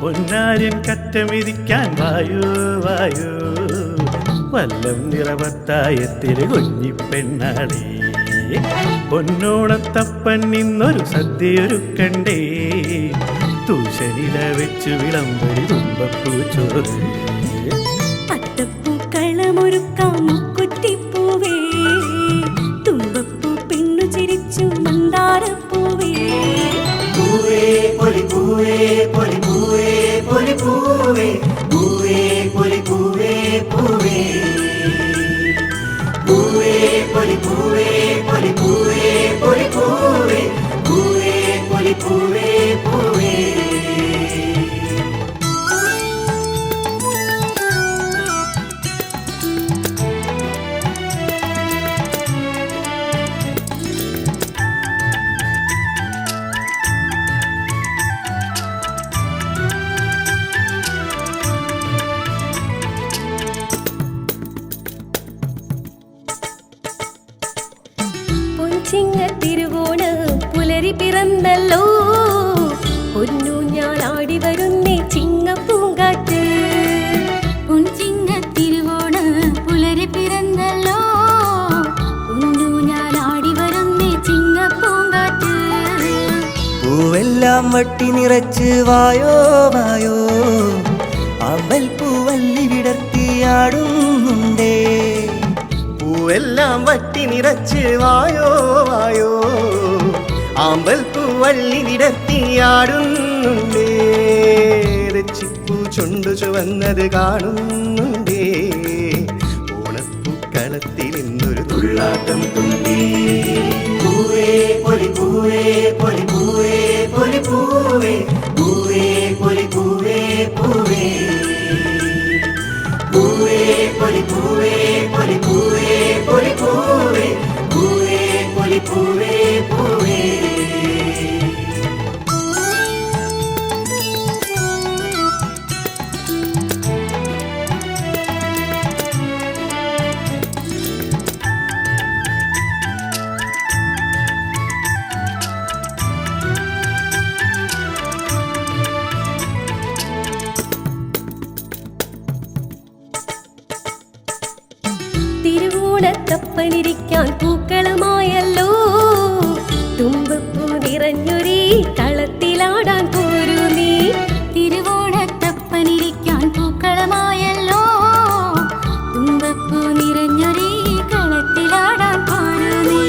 പൊന്നാര്യൻ കറ്റമിരിക്കാൻ വായു വായു. വല്ലം നിറവത്തായത്തിൽ കുഞ്ഞിപ്പെണ്ണാളി പൊന്നോണത്തപ്പൻ നിന്നൊരു സദ്യയൊരുക്കണ്ടേ. തൂശനില വെച്ചു വിളമ്പൊരു തുമ്പപ്പൂ ചോറ് പൊലി പൂവേ പൊലി പിറന്നല്ലോ പൊന്നു ഞാൻ ആടി വരുന്നേ ചിങ്ങപ്പൂങ്കാറ്റ് പൊൻചിങ്ങ തിരുവോണ പുലരി പിറന്നല്ലോ. പൊന്നു ഞാൻ ആടി വരുന്നേ ചിങ്ങപ്പൂങ്കാറ്റ് പൂവെല്ലാം വട്ടി നിറച്ച് വായോ വായോ. ആമ്പൽ പൂവള്ളി വിടർത്തിയാടുന്നുണ്ടേ ചിപ്പു ചുണ്ടു ചുവന്നത് കാണുന്നുണ്ടേ. തിരുവോണത്തപ്പനിരിക്കാൻ പൂക്കളമായല്ലോ. തുമ്പപ്പൂ നിറഞ്ഞൊരീ കളത്തിലാടാൻ പോരൂ നീ തിരുവോണത്തപ്പനിരിക്കാൻ പൂക്കളമായല്ലോ. തുമ്പപ്പൂ നിറഞ്ഞൊരീ കളത്തിലാടാൻ പോരൂ നീ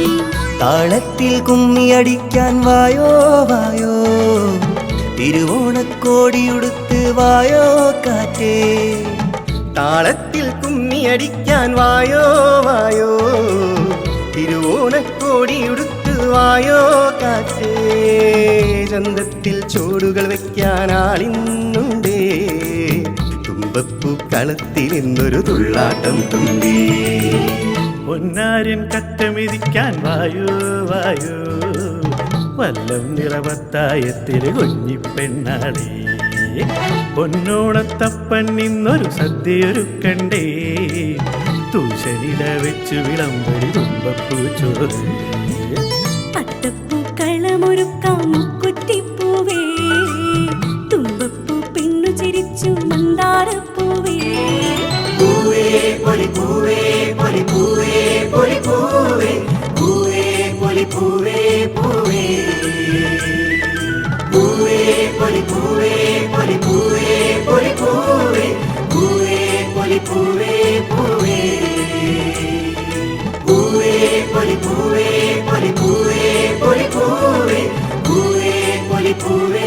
താളത്തിൽ കുമ്മിയടിക്കാൻ വായോ വായോ. തിരുവോണക്കോടിയുടുത്ത് വായോ കാറ്റേ. താളത്തിൽ കുമ്മിയടിക്കാൻ വായോ വായോ. തിരുവോണക്കോടി ഉടുത്തു വായോ കാറ്റേ. ചന്തത്തിൽ ചോടുകൾ വയ്ക്കാൻ ആളിന്നുണ്ടേ. തുമ്പപ്പൂ കളത്തിൽ ഇന്നൊരു തുള്ളാട്ടം തുമ്പി. പൊന്നാരൻ കറ്റമിരിക്കാൻ വായോ വായോ. വല്ലം നിറവത്തായത്തിൽ കുഞ്ഞിപ്പെണ്ണാളി. പൊന്നോണത്തപ്പൻ നിന്നൊരു സദ്യയൊരുക്കണ്ടേ. തൂശനില വെച്ചു വിളമ്പൊരു തുമ്പപ്പൂ ചോറ് അത്തപ്പൂക്കളമൊരുക്കാം മുക്കുറ്റിപ്പൂവേ തുമ്പപ്പൂ പിന്നു ചിരിച്ചു മന്ദാരപ്പൂവേ. പൂവേ പൊലി പൂവേ പൊലി പൂവേ പൊലി പൂവേ. പൂവേ പൊലി പൂവേ പൂവേ. பொலி பூவே பூவே. பூவே பொலி பூவே பொலி பூவே பொலி பூவே. பூவே பொலி பூவே.